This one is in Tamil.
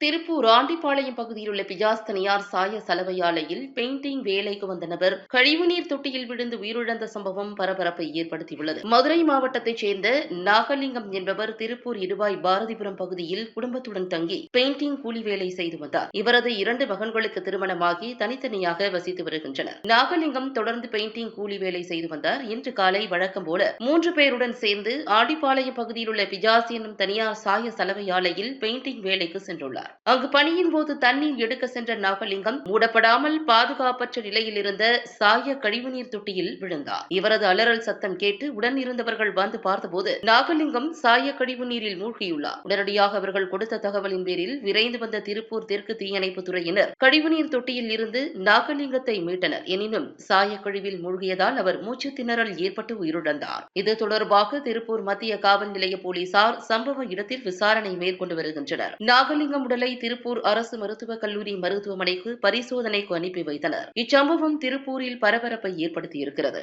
திருப்பூர் ஆண்டிப்பாளையம் பகுதியில் உள்ள பிஜாஸ் தனியார் சாய சலவை ஆலையில் பெயிண்டிங் வேலைக்கு வந்த நபர் கழிவுநீர் தொட்டியில் விழுந்து உயிரிழந்த சம்பவம் பரபரப்பை ஏற்படுத்தியுள்ளது. மதுரை மாவட்டத்தைச் சேர்ந்த நாகலிங்கம் என்பவர் திருப்பூர் இடுவாய் பாரதிபுரம் பகுதியில் குடும்பத்துடன் தங்கி பெயிண்டிங் கூலி வேலை செய்து வந்தார். இவரது இரண்டு மகன்களுக்கு திருமணமாகி தனித்தனியாக வசித்து வருகின்றனர். நாகலிங்கம் தொடர்ந்து பெயிண்டிங் கூலி வேலை செய்து வந்தார். இன்று காலை வழக்கம் போல மூன்று பேருடன் சேர்ந்து ஆண்டிப்பாளையம் பகுதியில் உள்ள பிஜாஸ் என்னும் தனியார் சாய சலவை ஆலையில் பெயிண்டிங் வேலைக்கு சென்றுள்ளார். அங்கு பணியின் போது தண்ணீர் எடுக்க சென்ற நாகலிங்கம் மூடப்படாமல் பாதுகாப்பற்ற நிலையில் இருந்த சாய கழிவுநீர் தொட்டியில் விழுந்தார். இவரது அலறல் சத்தம் கேட்டு உடன் இருந்தவர்கள் வந்து பார்த்தபோது நாகலிங்கம் சாய கழிவு நீரில் மூழ்கியுள்ளார். உடனடியாக அவர்கள் கொடுத்த தகவலின் பேரில் விரைந்து வந்த திருப்பூர் தெற்கு தீயணைப்பு துறையினர் கழிவுநீர் தொட்டியில் இருந்து நாகலிங்கத்தை மீட்டனர். எனினும் சாய கழிவில் மூழ்கியதால் அவர் மூச்சு திணறல் ஏற்பட்டு உயிரிழந்தார். இது தொடர்பாக திருப்பூர் மத்திய காவல் நிலைய போலீசார் சம்பவ இடத்தில் விசாரணை மேற்கொண்டு வருகின்றனர். நாகலிங்கம் உடல் உடலை திருப்பூர் அரசு மருத்துவக் கல்லூரி மருத்துவமனைக்கு பரிசோதனைக்கு அனுப்பி வைத்தனர். இச்சம்பவம் திருப்பூரில் பரபரப்பை ஏற்படுத்தியிருக்கிறது.